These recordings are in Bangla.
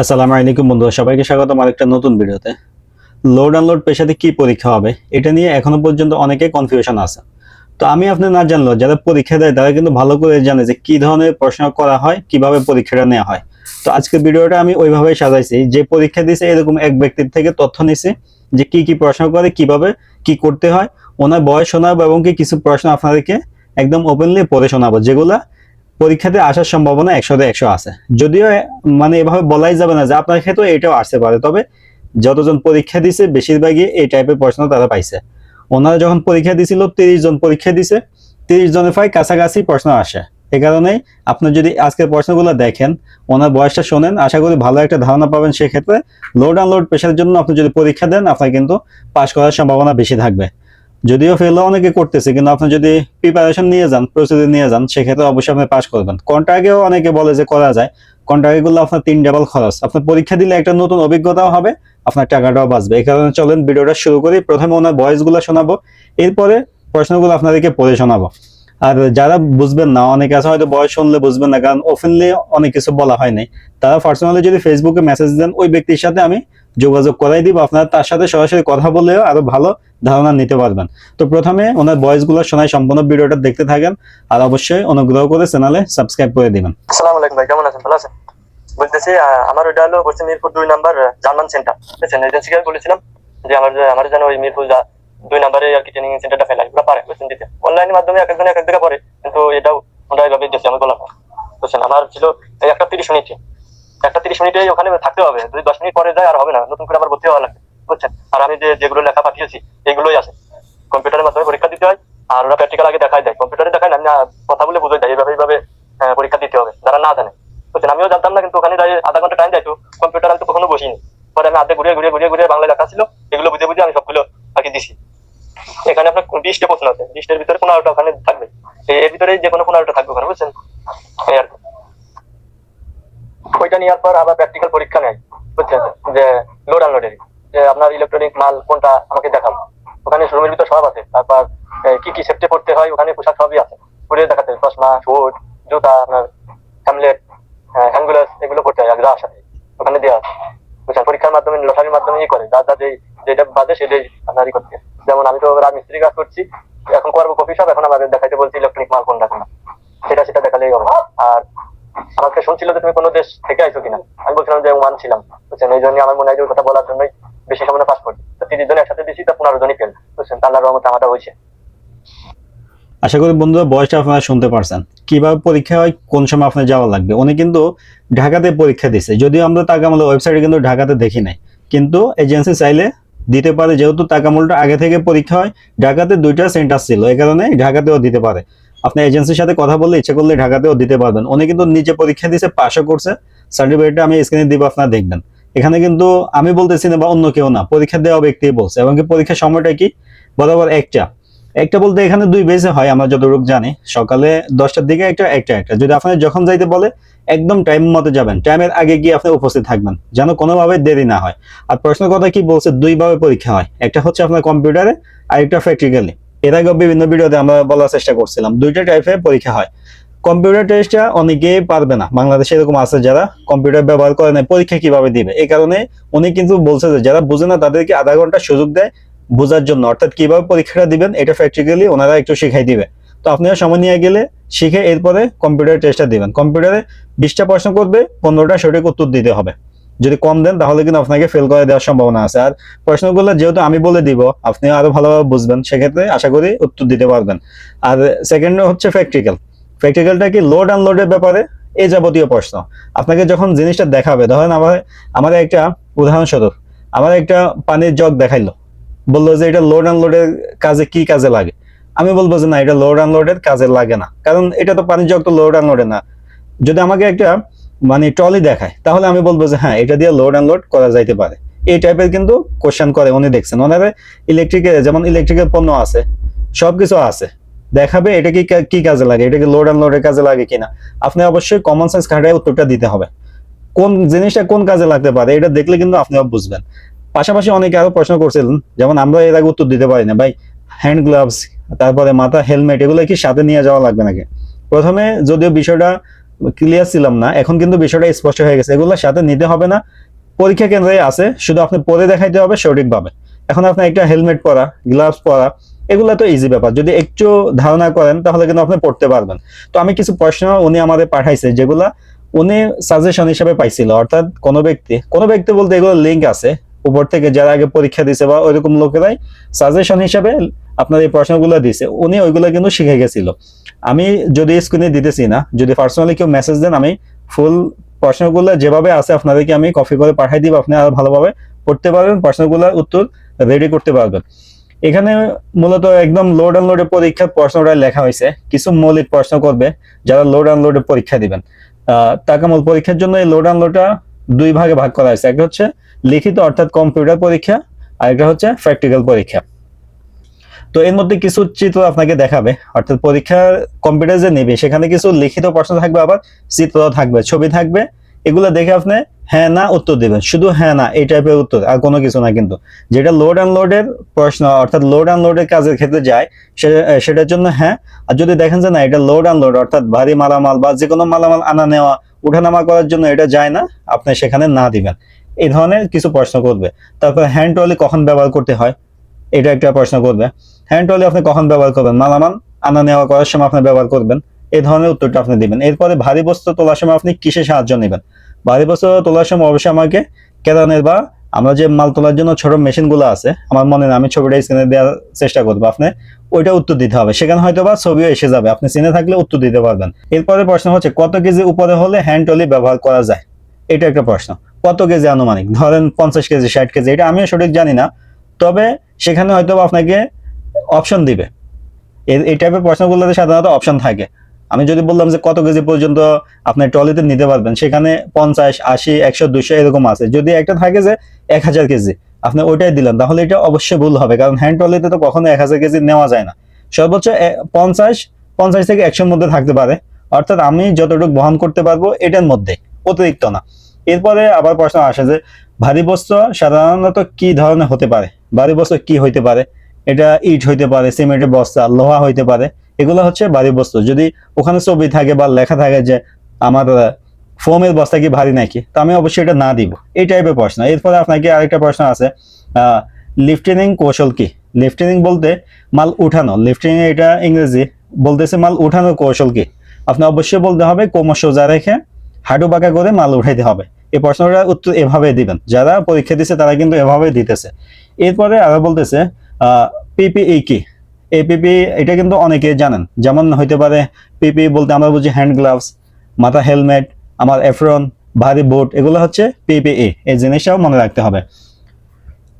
আসসালামু আলাইকুম বন্ধুরা, সবাইকে স্বাগতম আরেকটা নতুন ভিডিওতে। লোড আনলোড পেশাতে কি পরীক্ষা হবে, এটা নিয়ে এখনও পর্যন্ত অনেকে কনফিউশন আছে। তো আমি আপনি না জানলো যারা পরীক্ষা দেয়, তারা কিন্তু ভালো করে জানে যে কি ধরনের প্রশ্ন করা হয়, কীভাবে পরীক্ষাটা নেওয়া হয়। তো আজকের ভিডিওটা আমি ওইভাবেই সাজাইছি, যে পরীক্ষা দিয়েছে এরকম এক ব্যক্তির থেকে তথ্য নিছি যে কি কি প্রশ্ন করে, কীভাবে কি করতে হয়, ওনার বয়স শোনাবো এবং কি কিছু প্রশ্ন আপনাদেরকে একদম ওপেনলি পড়ে শোনাবো, যেগুলা পরীক্ষাতে আসার সম্ভাবনা একশোতে একশো আছে। যদিও মানে এভাবে বলাই যাবে না যে আপনার ক্ষেত্রে এটাও আসতে পারে, তবে যতজন পরীক্ষা দিছে, বেশিরভাগই এই টাইপের প্রশ্ন তারা পাইছে। ওনারা যখন পরীক্ষা দিছিল, তিরিশ জন পরীক্ষা দিছে, তিরিশ জনের প্রায় কাছাকাছি প্রশ্ন আসে। এ কারণেই আপনি যদি আজকের প্রশ্নগুলো দেখেন, ওনার বয়সটা শোনেন, আশা করি ভালো একটা ধারণা পাবেন সেক্ষেত্রে লোড আনলোড পেশার জন্য আপনি যদি পরীক্ষা দেন, আপনার কিন্তু পাশ করার সম্ভাবনা বেশি থাকবে। যদিও ফেলও অনেকে করতেছে, কিন্তু আপনি যদি প্রিপারেশন নিয়ে যান প্রস্তুতি নিয়ে যান, সেক্ষেত্রে অবশ্যই আপনি পাস করবেন। কন্ট্রাক্টেও অনেকে বলে যে করা যায় কন্ট্রাক্টে গুলো আপনার তিন ডাবল খরচ। আপনার পরীক্ষা দিলে একটা নতুন অভিজ্ঞতাও হবে, আপনার টাকাটাও বাঁচবে। এই কারণে চলেন ভিডিওটা শুরু করি। প্রথমে ওনার ভয়েসগুলো শোনাবো, এরপরে প্রশ্নগুলো আপনাদেরকে পড়ে শোনাবো। আর যারা বুঝবেন না, অনেকে আছে হয়তো বয়স শুনলে বুঝবেন না, কারণ ওপেনলি অনেক কিছু বলা হয় নাই। তারা পার্সোনালি যদি ফেসবুকে মেসেজ দেন, ওই ব্যক্তির সাথে আমি যোগাযোগ করাই দিব। আপনারা তার সাথে সরাসরি কথা বললেও আরও ভালো ধারণা নিতে পারবেন। তো প্রথমে ওনার ভয়েসগুলো শোনায়, সম্পূর্ণ ভিডিওটা দেখতে থাকেন আর অবশ্যই অনুগ্রহ করে চ্যানেলে সাবস্ক্রাইব করে দিবেন। আসসালামু আলাইকুম ভাই, কেমন আছেন? ভালো আছেন? বলতেছি আমার ওইটা হলো পশ্চিম মিরপুর দুই নাম্বার জার্মান সেন্টার বুঝছেন এজেন্সিকে বলেছিলাম যে আমার আমার যেন ওই মিরপুর দুই নাম্বারে আর কি ট্রেনিং সেন্টারটা ফেলাই ওরা পারে বুঝছেন দিতে। অনলাইনের মাধ্যমে এক একজন এক এক জায়গায় পড়ে, কিন্তু এটাও ওরা এইভাবে দিচ্ছে, আমি বললাম। বুঝছেন? আমার ছিল একটা তিরিশ মিনিট। একটা তিরিশ মিনিটে ওখানে থাকতে হবে। যদি দশ মিনিট পরে যায়, আর হবে না। নতুন করে আবার ভর্তি হওয়া লাগবে। বুঝছেন? আর আমি যে যেগুলো লেখা পাঠিয়েছি, এগুলোই আছে। কম্পিউটারের মাধ্যমে পরীক্ষা দিতে হয়, আর ওরা প্র্যাকটিক্যাল আগে দেখাই দেয়। কম্পিউটারে দেখায় না, আমি কথা বলে বুঝে দেয়। এইভাবে এইভাবে পরীক্ষা দিতে হবে। যারা না জানে। বুঝছেন? আমিও জানতাম না, কিন্তু ওখানে দাঁড়িয়ে আধা ঘণ্টা টাইম যাইতো। কম্পিউটার আমি তো কখনো বসিনি। পরে আমি হাতে ঘুরিয়ে ঘুরিয়ে ঘুরিয়ে ঘুরিয়ে বাংলা লেখা ছিল। এগুলো বুঝে বুঝে আমি সবগুলো আগে দিছি। এখানে আপনার বিশটা প্রশ্ন আছে। বিশটার ভিতরে পনেরোটা ওখানে থাকবে। এর ভিতরে যে কোনো পনেরোটা থাকবে ওখানে, বুঝছেন? এই আর। ওইটা নেওয়ার পর আবার প্র্যাকটিক্যাল পরীক্ষা নেয়। বুঝছেন? যে লোড আনলোডের যে আপনার ইলেকট্রনিক মাল কোনটা আমাকে দেখাবো। ওখানে রুমের ভিতর সব আছে। তারপর কি কি সেফটি পড়তে হয়, ওখানে পোশাক সবই আছে। পরে দেখাতে চশমা শুট জুতা, আপনার হ্যামলেট হ্যান্ডগ্লাস এগুলো পড়তে হয়। আগ্রহ সাথে ওখানে দেওয়া আছে। বুঝছেন পরীক্ষার মাধ্যমে লটারির মাধ্যমে ই করে। যা যা যেটা বাদে সেটাই আপনারই করতে যেমন আমি তো রাজমিস্ত্রি কাজ করছি। এখন করব কফি শপ এখন আমাদের দেখাইতে বলছি ইলেকট্রনিক মাল কোনটা কোনটা। সেটা সেটা দেখালেই হবে। আর আমাকে শুনছিল যে তুমি কোনো দেশ থেকে আইছো কিনা? আমি বলছিলাম যে, ওমান ছিলাম। বুঝছেন এই জন্য আমার মনে হয় যে কথা বলার জন্যই বেশি সময় পাস করছি তো তিরিশ জন একসাথে দিছি, তা পনেরো জনই ফেল বুঝছেন? তার রহমতে আমারটা হয়েছে। আশা করি বন্ধুরা বয়সটা আপনারা শুনতে পারছেন। কীভাবে পরীক্ষা হয়, কোন সময় আপনার যাওয়া লাগবে? উনি কিন্তু ঢাকাতে পরীক্ষা দিছে। যদিও আমরা তাকামূলের ওয়েবসাইটে কিন্তু ঢাকাতে দেখি নাই। কিন্তু এজেন্সি চাইলে দিতে পারে, যেহেতু তাকামূলটা আগে থেকে পরীক্ষা হয়, ঢাকাতে দুইটা সেন্টার ছিল। এই কারণে ঢাকাতেও দিতে পারে। আপনি এজেন্সির সাথে কথা বললে ইচ্ছা করলে ঢাকাতেও দিতে পারবেন। উনি কিন্তু নিজে পরীক্ষা দিছে পাশও করছে। সার্টিফিকেটটা আমি স্ক্রিনে দিব, আপনারা দেখবেন। এখানে কিন্তু আমি বলতেছি না বা অন্য কেউ না, পরীক্ষা দেওয়া ব্যক্তি বলছে। এবং পরীক্ষার সময়টা কি? বরাবর একটা। একটা বলতে এখানে দুই বেজে হয়, আমরা যতটুকু জানি। সকালে দশটার দিকে একটা একটা একটা। যদি আপনি যখন যাইতে বলে, একদম টাইম মতো যাবেন। টাইমের আগে গিয়ে আপনি উপস্থিত থাকবেন, যেন কোনোভাবে দেরি না হয়। আর প্রশ্ন কথা কি বলছে? দুইভাবে পরীক্ষা হয়। একটা হচ্ছে আপনার কম্পিউটারে আর একটা প্র্যাকটিক্যালি এর আগে বিভিন্ন ভিডিওতে আমরা বলার চেষ্টা করছিলাম। দুইটা টাইপের পরীক্ষা হয়। কম্পিউটার টেস্টটা অনেকেই পারবে না। বাংলাদেশে এরকম আছে যারা কম্পিউটার ব্যবহার করে না, পরীক্ষা কীভাবে দিবে? এই কারণে উনি কিন্তু বলছে যে যারা বুঝে না, তাদেরকে আধা ঘণ্টা সুযোগ দেয় বোঝার জন্য। অর্থাৎ কীভাবে পরীক্ষাটা দিবেন, এটা প্র্যাকটিক্যালি ওনারা একটু শিখাই দিবে। তো আপনারা সময় নিয়ে গেলে শিখে এরপরে কম্পিউটার টেস্টটা দিবেন। কম্পিউটারে বিশটা প্রশ্ন করবে, পনেরোটা সঠিক উত্তর দিতে হবে। যদি কম দেন, তাহলে কিন্তু আপনাকে ফেল করে দেওয়ার সম্ভাবনা আছে। আর প্রশ্নগুলো যেহেতু আমি বলে দিব আপনি আরও ভালোভাবে বুঝবেন, সেক্ষেত্রে আশা করি উত্তর দিতে পারবেন। আর সেকেন্ড হচ্ছে প্র্যাকটিক্যাল প্র্যাকটিক্যালটা কি লোড আনলোডের ব্যাপারে এই যাবতীয় প্রশ্ন। আপনাকে যখন জিনিসটা দেখাবে, ধরেন আমার আমার একটা উদাহরণস্বরূপ আমার একটা পানির জগ দেখাইলো। বলল যে এটা লোড আনলোডের কাজে কি কাজে লাগে? আমি বলব যে না, এটা লোড আনলোডের কাজে লাগে না। কারণ এটা তো পানির জগ তো লোড আনলোডে না। যদি আমাকে একটা মানে ট্রলি দেখায়, তাহলে আমি বলব যে হ্যাঁ এটা দিয়ে লোড আনলোড করা যাইতে পারে। এই টাইপের কিন্তু কোশ্চেন করে, উনি দেখছেন। ওনারা ইলেকট্রিকের যেমন ইলেকট্রিকের পণ্য আছে, সবকিছু আছে। দেখাবে এটা কি কি কাজে লাগে, এটা কি লোড আনলোডের কাজে লাগে কিনা। আপনি অবশ্যই কমন সেন্স খাটায় উত্তরটা দিতে হবে। কোন জিনিসটা কোন কাজে লাগতে পারে, এটা দেখলে কিন্তু আপনিও বুঝবেন। পাশাপাশি অনেকে আরও প্রশ্ন করছিলেন, যেমন আমরা এর আগে উত্তর দিতে পারি না ভাই হ্যান্ড গ্লাভস তারপরে মাথা হেলমেট এগুলো কি সাথে নিয়ে যাওয়া লাগবে নাকি? প্রথমে যদিও বিষয়টা ক্লিয়ার ছিলাম না, এখন কিন্তু বিষয়টা স্পষ্ট হয়ে গেছে, এগুলো সাথে নিতে হবে না। পরীক্ষা কেন্দ্রে আছে, শুধু আপনি পরে দেখাইতে হবে সঠিকভাবে। এখন আপনি একটা হেলমেট পরা গ্লাভস পরা এগুলো তো ইজি ব্যাপার। যদি একটু ধারণা করেন, তাহলে কিন্তু আপনি পড়তে পারবেন। তো আমি কিছু প্রশ্ন উনি আমাদের পাঠাইছে, যেগুলা উনি সাজেশন হিসেবে পাইছিল। অর্থাৎ কোনো ব্যক্তি কোনো ব্যক্তি বলতে এগুলো লিঙ্ক আছে। উপর থেকে যারা আগে পরীক্ষা দিছে বা ওইরকম লোকেরাই সাজেশন হিসেবে আপনার এই প্রশ্নগুলো দিছে। উনি ওইগুলো কিন্তু শিখে গেছিল। আমি যদি স্ক্রিনে দিতেছি না, যদি পার্সোনালি কেউ মেসেজ দেন, আমি ফুল প্রশ্নগুলো যেভাবে আছে আপনাদেরকে আমি কপি করে পাঠাই দিব। আপনি আরও ভালোভাবে পড়তে পারবেন, প্রশ্নগুলোর উত্তর রেডি করতে পারবেন। এখানে মূলত একদম লোড আনলোডের পরীক্ষার প্রশ্নটা লেখা হয়েছে। কিছু মৌলিক প্রশ্ন করবে যারা লোড আনলোডের পরীক্ষা দিবেন। তাকামূল পরীক্ষার জন্য এই লোড আনলোডটা দুই ভাগে ভাগ করা হয়েছে। একটা হচ্ছে লিখিত অর্থাৎ কম্পিউটার পরীক্ষা, আর একটা হচ্ছে প্র্যাকটিক্যাল পরীক্ষা। তো এর মধ্যে কিছু চিত্র আপনাকে দেখাবে। অর্থাৎ পরীক্ষার কম্পিউটার যে নেবে, সেখানে কিছু লিখিত প্রশ্ন থাকবে, আবার চিত্র থাকবে, ছবি থাকবে। এগুলো দেখে আপনি হ্যাঁ না উত্তর দিবেন। শুধু হ্যাঁ না, এই টাইপের উত্তর, আর কোনো কিছু না কিন্তু। যেটা লোড আনলোডের প্রশ্ন, অর্থাৎ লোড আনলোডের কাজের ক্ষেত্রে যায় সেটার জন্য হ্যাঁ। আর যদি দেখেন যে না, এটা লোড আনলোড অর্থাৎ ভারী মালামাল বা যে কোনো মালামাল আনা নেওয়া, উঠানামা করার জন্য এটা যায় না, আপনি সেখানে না দিবেন। এই ধরনের কিছু প্রশ্ন করবে। তারপর হ্যান্ড ট্রলি কখন ব্যবহার করতে হয়? এটা একটা প্রশ্ন করবে। হ্যান্ড ট্রলি আপনি কখন ব্যবহার করবেন? মালামাল আনা নেওয়া করার সময় আপনি ব্যবহার করবেন। এই ধরনের উত্তরটা আপনি দিবেন। এরপরে ভারী বস্তু তোলার সময় আপনি কিসে সাহায্য নেবেন? ভারী বস্তু তোলার সময় অবশ্যই আমাকে কেরানের বা আমরা যে মাল তোলার জন্য ছোট মেশিনগুলো আছে, আমার মনে আমি ছবিটা স্ক্রিনে দেওয়ার চেষ্টা করব। আপনি ওইটা উত্তর দিতে হবে। সেখানে হয়তো বা ছবিও এসে যাবে। আপনি চিনে থাকলে উত্তর দিতে পারবেন। এরপরে প্রশ্ন হচ্ছে, কত কেজি উপরে হলে হ্যান্ড টলি ব্যবহার করা যায়? এটা একটা প্রশ্ন। কত কেজি আনুমানিক? ধরেন পঞ্চাশ কেজি, ষাট কেজি, এটা আমিও সঠিক জানি না। তবে সেখানে হয়তো আপনাকে অপশন দিবে। এই টাইপের প্রশ্নগুলোতে সাধারণত অপশন থাকে। আমি যদি বললাম যে কত কেজি পর্যন্ত আপনি ট্রলিতে নিতে পারবেন, সেখানে পঞ্চাশ, আশি, একশো, দুশো এরকম আছে। যদি একটা থাকে যে এক হাজার কেজি, আপনি ওইটাই দিলেন, তাহলে এটা অবশ্যই ভুল হবে, কারণ হ্যান্ড ট্রলিতে তো কখনো এক হাজার কেজি নেওয়া যায় না। সর্বোচ্চ পঞ্চাশ পঞ্চাশ থেকে একশোর মধ্যে থাকতে পারে। অর্থাৎ আমি যতটুকু বহন করতে পারব, এটার মধ্যে, অতিরিক্ত না। এরপরে আবার প্রশ্ন আসে যে, ভারী বস্ত্র সাধারণত কি ধরনের হতে পারে? ভারী বস্ত্র কি হইতে পারে? এটা ইট হইতে পারে, সিমেন্টের বস্তা, লোহা হইতে পারে। এগুলো হচ্ছে ভারী বস্তু যদি ওখানে ছবি থাকে বা লেখা থাকে যে আমার ফোমের বস্তা কি ভারী নাকি, তো আমি অবশ্যই এটা না দিব। এই টাইপের প্রশ্ন। এরপরে আপনাকে আরেকটা প্রশ্ন আছে লিফটেনিং কৌশল কি? লিফটেনিং বলতে মাল উঠানো। লিফটেনিং এটা ইংরেজি বলতেছে মাল উঠানোর কৌশল কি? আপনি অবশ্যই বলতে হবে, কোমর সোজা রেখে হাঁটু বাঁকা করে মাল উঠাইতে হবে। এই প্রশ্নটা উত্তর এভাবে দিবেন। যারা পরীক্ষা দিচ্ছে তারা কিন্তু এভাবে দিতেছে। এরপরে আরও বলতেছে পিপিই কি? এই পিপি এটা কিন্তু অনেকে জানেন। যেমন হইতে পারে পিপি বলতে আমরা বুঝি হ্যান্ড গ্লাভস মাথা হেলমেট আমার এফরন ভারী বুট এগুলো হচ্ছে পিপিই এই জিনিসটাও মনে রাখতে হবে।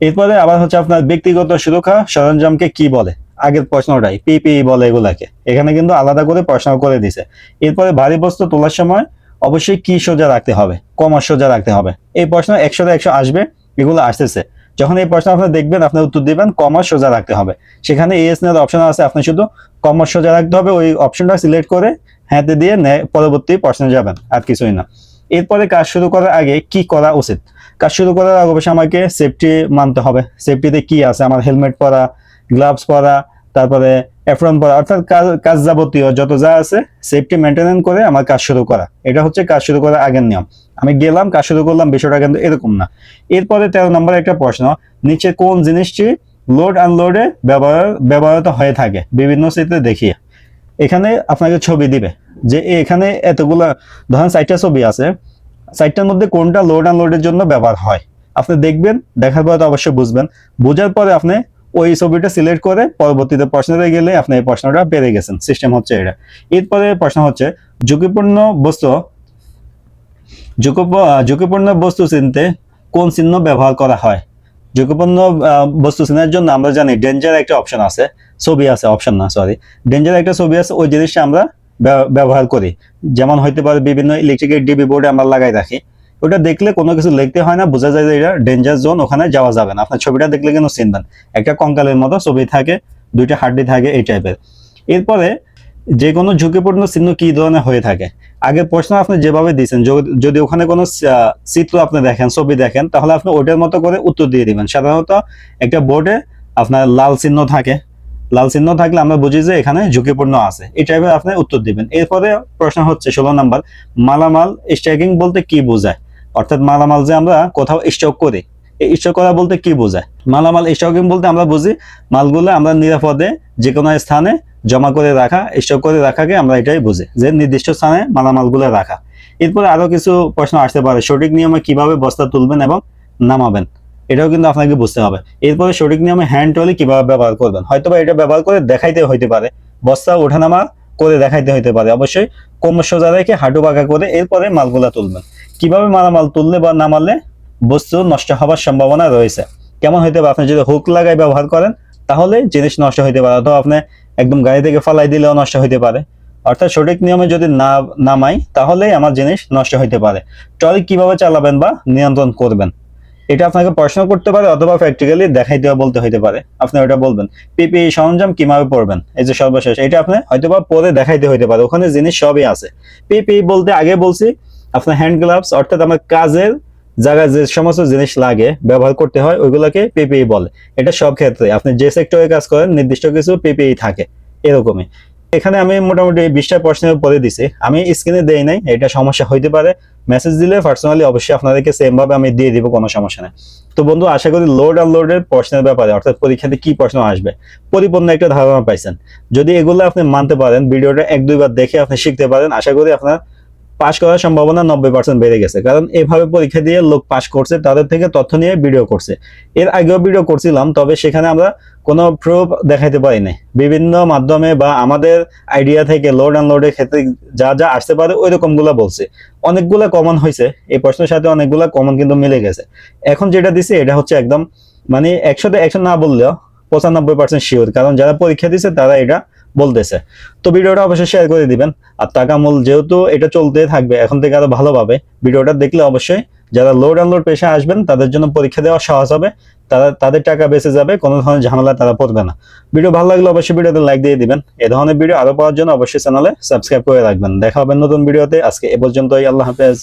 এরপরে আবার হচ্ছে আপনার ব্যক্তিগত সুরক্ষা সরঞ্জামকে কি বলে? আগের প্রশ্নটাই পিপিই বলে এগুলাকে। এখানে কিন্তু আলাদা করে প্রশ্ন করে দিছে। এরপরে ভারী বস্তু তোলার সময় অবশ্যই কি সোজা রাখতে হবে? কমার সোজা রাখতে হবে। এই প্রশ্ন একশোতে একশো আসবে, এগুলো আসতেছে। যখন এই প্রশ্ন আপনি দেখবেন, আপনি উত্তর দিবেন কমার সোজা রাখতে হবে। সেখানে এস এর অপশন আছে, আপনি শুধু কমার সোজা রাখতে হবে, ওই অপশনটা সিলেক্ট করে হ্যাঁতে দিয়ে পরবর্তী প্রশ্নে যাবেন, আর কিছুই না। এরপরে কাজ শুরু করার আগে কি করা উচিত? কাজ শুরু করার আগে অবশ্যই আমাকে সেফটি মানতে হবে। সেফটিতে কি আছে? আমার হেলমেট পরা গ্লাভস পরা, তারপরে এফরন পরা, অর্থাৎ কাজ- যাবতীয় যত যা আছে সেফটি মেনটেনেন্স করে আমার কাজ শুরু করা। এটা হচ্ছে কাজ শুরু করার আগের নিয়ম। আমি গেলাম, কাজ শুরু করলাম, বিষয়টা কিন্তু এরকম না। এরপরে তেরো নম্বর একটা প্রশ্ন, নিচে কোন জিনিসটি লোড আনলোডে ব্যবহার, ব্যবহৃত হয়ে থাকে? বিভিন্ন চিত্রে দেখিয়ে। এখানে আপনাকে ছবি দিবে যে এখানে এতগুলা, ধরেন চারটা ছবি আছে, চারটার মধ্যে কোনটা লোড আনলোডের জন্য ব্যবহার হয়? আপনি দেখবেন, দেখার পরে তো অবশ্যই বুঝবেন। বোঝার পরে আপনি ওই ছবিটা সিলেক্ট করে পরবর্তীতে প্রশ্নতে গেলে আপনি এই প্রশ্নটা পেরে গেছেন। সিস্টেম হচ্ছে এটা। এরপরে প্রশ্ন হচ্ছে, ঝুঁকিপূর্ণ বস্তু ঝুঁকিপূর্ণ বস্তু চিনতে কোন চিহ্ন ব্যবহার করা হয়? ঝুঁকিপূর্ণ বস্তু চিনার জন্য আমরা জানি ডেঞ্জার একটা অপশন আছে, ছবি আছে, অপশন না সরি ডেঞ্জার একটা ছবি আছে, ওই জিনিসটা আমরা ব্যবহার করি। যেমন হইতে পারে বিভিন্ন ইলেকট্রিকের ডিবি বোর্ডে আমরা লাগাই রাখি। ওটা দেখলে কোনো কিছু লিখতে হয় না, বোঝা যায় যে এটা ডেঞ্জার জোন ওখানে যাওয়া যাবে না। আপনার ছবিটা দেখলে কিন্তু চিনবেন? একটা কঙ্কালের মতো ছবি থাকে, দুইটা হাড্ডি থাকে, এই টাইপের এরপরে যে কোনো ঝুঁকিপূর্ণ চিহ্ন কি ধরনের হয়ে থাকে? আগের প্রশ্ন আপনি যেভাবে দিয়েছেন যদি- ওখানে কোনো চিত্র আপনি দেখেন, ছবি দেখেন, তাহলে আপনি ওটার মতো করে উত্তর দিয়ে দিবেন। সাধারণত একটা বোর্ডে আপনার লাল চিহ্ন থাকে। লাল চিহ্ন থাকলে আমরা বুঝি যে এখানে ঝুঁকিপূর্ণ আছে। এই টাইপের আপনি উত্তর দিবেন। এরপরে প্রশ্ন হচ্ছে, ষোলো নাম্বার, মালামাল স্ট্যাকিং বলতে কি বোঝায়? অর্থাৎ মালামাল যে আমরা কোথাও স্টক করি স্টক করা বলতে কি বোঝায়? মালামাল স্টকিং বলতে আমরা বুঝি, মালগুলো আমরা নিরাপদে যে কোনো স্থানে জমা করে রাখা স্টক করে রাখাকে আমরা এটাই বুঝি, যে নির্দিষ্ট স্থানে মালামালগুলো রাখা। এরপরে আরও কিছু প্রশ্ন আসতে পারে, সঠিক নিয়মে কীভাবে বস্তা তুলবেন এবং নামাবেন? এটাও কিন্তু আপনাকে বুঝতে হবে। এরপরে সঠিক নিয়মে হ্যান্ড ট্রলি কীভাবে ব্যবহার করবেন? হয়তো বা এটা ব্যবহার করে দেখাইতে হইতে পারে, বস্তা ওঠানামা করে দেখাইতে হইতে পারে। অবশ্যই কোমর সোজা রেখে হাঁটু বাঁকা করে এরপরে মালগুলা তুলবেন। কীভাবে মালামাল তুললে বা নামালে বস্তু নষ্ট হওয়ার সম্ভাবনা রয়েছে। কেমন হইতে পারে? আপনি যদি হুক লাগাই ব্যবহার করেন, তাহলে জিনিস নষ্ট হইতে পারে অথবা আপনি একদম গাড়ি থেকে ফালাই দিলেও নষ্ট হইতে পারে। অর্থাৎ সঠিক নিয়মে যদি না নামাই, তাহলেই আমার জিনিস নষ্ট হইতে পারে। ট্রলি কীভাবে চালাবেন বা নিয়ন্ত্রণ করবেন? এটা আপনাকে প্রশ্ন করতে পারে অথবা প্র্যাকটিক্যালি দেখাই দেওয়া বলতে হইতে পারে। আপনি ওটা বলবেন। পিপি সরঞ্জাম কীভাবে পড়বেন? এই যে সর্বশেষ, এটা আপনি হয়তোবা পরে দেখাইতে হইতে পারে। ওখানে জিনিস সবই আছে। পিপি বলতে আগে বলছি, আপনার হ্যান্ড গ্লাভস অর্থাৎ আমার কাজের জায়গায় যে সমস্ত জিনিস লাগে, ব্যবহার করতে হয়, ওইগুলোকে পিপিই বলে। এটা সব ক্ষেত্রে। আপনি যে সেক্টরে কাজ করেন, নির্দিষ্ট কিছু পিপিই থাকে, এরকমই। এখানে আমি মোটামুটি বিশটা প্রশ্নের পরে দিছি। আমি স্ক্রিনে দেই নাই, এটা সমস্যা হইতে পারে। মেসেজ দিলে পার্সোনালি অবশ্যই আপনাদেরকে ভাবে আমি দিয়ে দিব, কোনো সমস্যা নেই। তো বন্ধু, আশা করি লোড আনলোডের প্রশ্নের ব্যাপারে, অর্থাৎ পরীক্ষাতে কি প্রশ্ন আসবে, পরিপূর্ণ একটা ধারণা পাইছেন। যদি এগুলো আপনি মানতে পারেন, ভিডিওটা এক দুইবার দেখে আপনি শিখতে পারেন, আশা করি আপনার পাস করার সম্ভাবনা নব্বই পার্সেন্ট বেড়ে গেছে। কারণ এভাবে পরীক্ষা দিয়ে লোক পাস করছে, তাদের থেকে তথ্য নিয়ে ভিডিও করছে। এর আগেও ভিডিও করছিলাম, তবে সেখানে আমরা কোনো প্রুফ দেখাইতে পারি নাই বিভিন্ন মাধ্যমে বা আমাদের আইডিয়া থেকে লোড আনলোডের ক্ষেত্রে যা যা আসতে পারে ওই রকমগুলো বলছে। অনেকগুলা কমন হয়েছে এই প্রশ্নের সাথে অনেকগুলা কমন কিন্তু মিলে গেছে। এখন যেটা দিছে, এটা হচ্ছে একদম মানে একশোতে একশো না বললেও পঁচানব্বই পার্সেন্ট শিওর কারণ যারা পরীক্ষা দিছে, তারা এটা বলতেছে। তো ভিডিওটা অবশ্যই শেয়ার করে দিবেন। আর টাকা মূল যেহেতু এটা চলতে থাকবে, এখন থেকে আরও ভালোভাবে ভিডিওটা দেখলে অবশ্যই যারা লোড আনলোড পেশা আসবেন, তাদের জন্য পরীক্ষা দেওয়া সহজ হবে। তারা, তাদের টাকা বেঁচে যাবে, কোনো ধরনের ঝামেলা তারা পড়বে না। ভিডিও ভালো লাগলে অবশ্যই ভিডিওতে লাইক দিয়ে দিবেন। এ ধরনের ভিডিও আরও পাওয়ার জন্য অবশ্যই চ্যানেলে সাবস্ক্রাইব করে রাখবেন। দেখা হবে নতুন ভিডিওতে। আজকে এ পর্যন্তই। আল্লাহ হাফেজ।